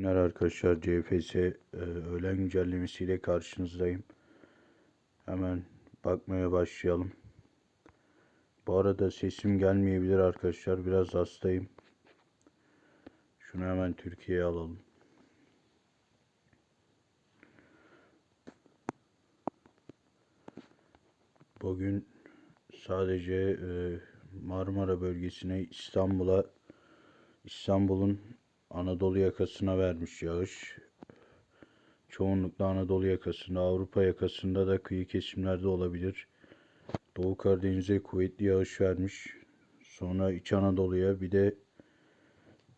günler arkadaşlar. CFS e, öğlen güncellemesiyle karşınızdayım. Hemen bakmaya başlayalım. Bu arada sesim gelmeyebilir arkadaşlar. Biraz hastayım. Şunu hemen Türkiye'ye alalım. Bugün sadece e, Marmara bölgesine İstanbul'a İstanbul'un Anadolu yakasına vermiş yağış. Çoğunlukla Anadolu yakasında, Avrupa yakasında da kıyı kesimlerde olabilir. Doğu Karadeniz'e kuvvetli yağış vermiş. Sonra İç Anadolu'ya bir de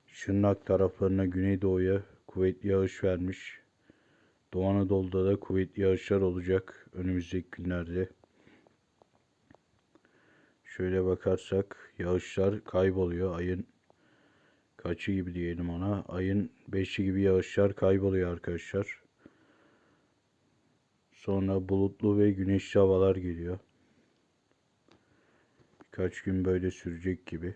Şırnak taraflarına, Güneydoğu'ya kuvvetli yağış vermiş. Doğu Anadolu'da da kuvvetli yağışlar olacak önümüzdeki günlerde. Şöyle bakarsak yağışlar kayboluyor. Ayın kaçı gibi diyelim ona. Ayın 5'i gibi yağışlar kayboluyor arkadaşlar. Sonra bulutlu ve güneşli havalar geliyor. Birkaç gün böyle sürecek gibi.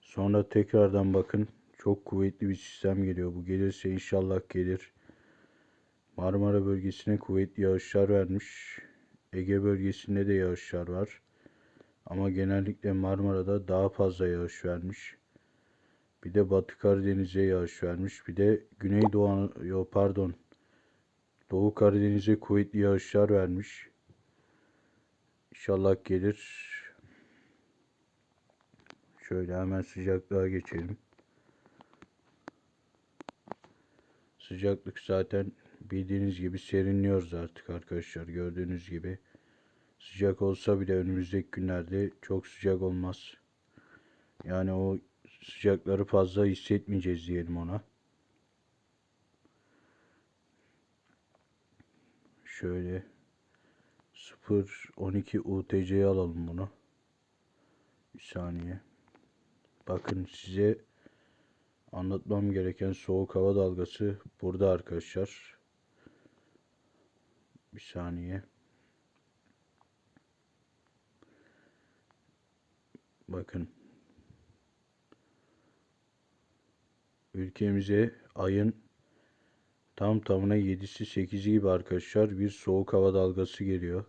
Sonra tekrardan bakın çok kuvvetli bir sistem geliyor. Bu gelirse inşallah gelir. Marmara bölgesine kuvvetli yağışlar vermiş. Ege bölgesinde de yağışlar var. Ama genellikle Marmara'da daha fazla yağış vermiş. Bir de Batı Karadeniz'e yağış vermiş. Bir de Güneydoğu, yo pardon, Doğu Karadeniz'e kuvvetli yağışlar vermiş. İnşallah gelir. Şöyle hemen sıcaklığa geçelim. Sıcaklık zaten bildiğiniz gibi serinliyoruz artık arkadaşlar. Gördüğünüz gibi. Sıcak olsa bile önümüzdeki günlerde çok sıcak olmaz. Yani o sıcakları fazla hissetmeyeceğiz diyelim ona. Şöyle 0-12 UTC'ye alalım bunu. Bir saniye. Bakın size anlatmam gereken soğuk hava dalgası burada arkadaşlar. Bir saniye. Bakın. Ülkemize ayın tam tamına 7'si 8'i gibi arkadaşlar bir soğuk hava dalgası geliyor.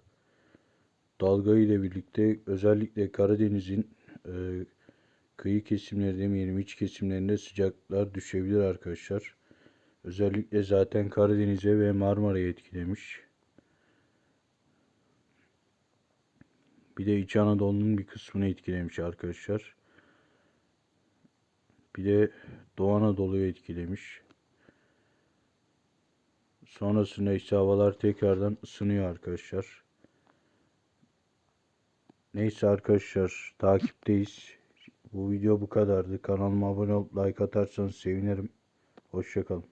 Dalga ile birlikte özellikle Karadeniz'in e, kıyı kesimleri demeyelim iç kesimlerinde sıcaklar düşebilir arkadaşlar. Özellikle zaten Karadeniz'e ve Marmara'yı etkilemiş. Bir de İç Anadolu'nun bir kısmını etkilemiş arkadaşlar. Bir de Doğu Anadolu'yu etkilemiş. Sonrasında ise havalar tekrardan ısınıyor arkadaşlar. Neyse arkadaşlar takipteyiz. Bu video bu kadardı. Kanalıma abone olup like atarsanız sevinirim. Hoşçakalın.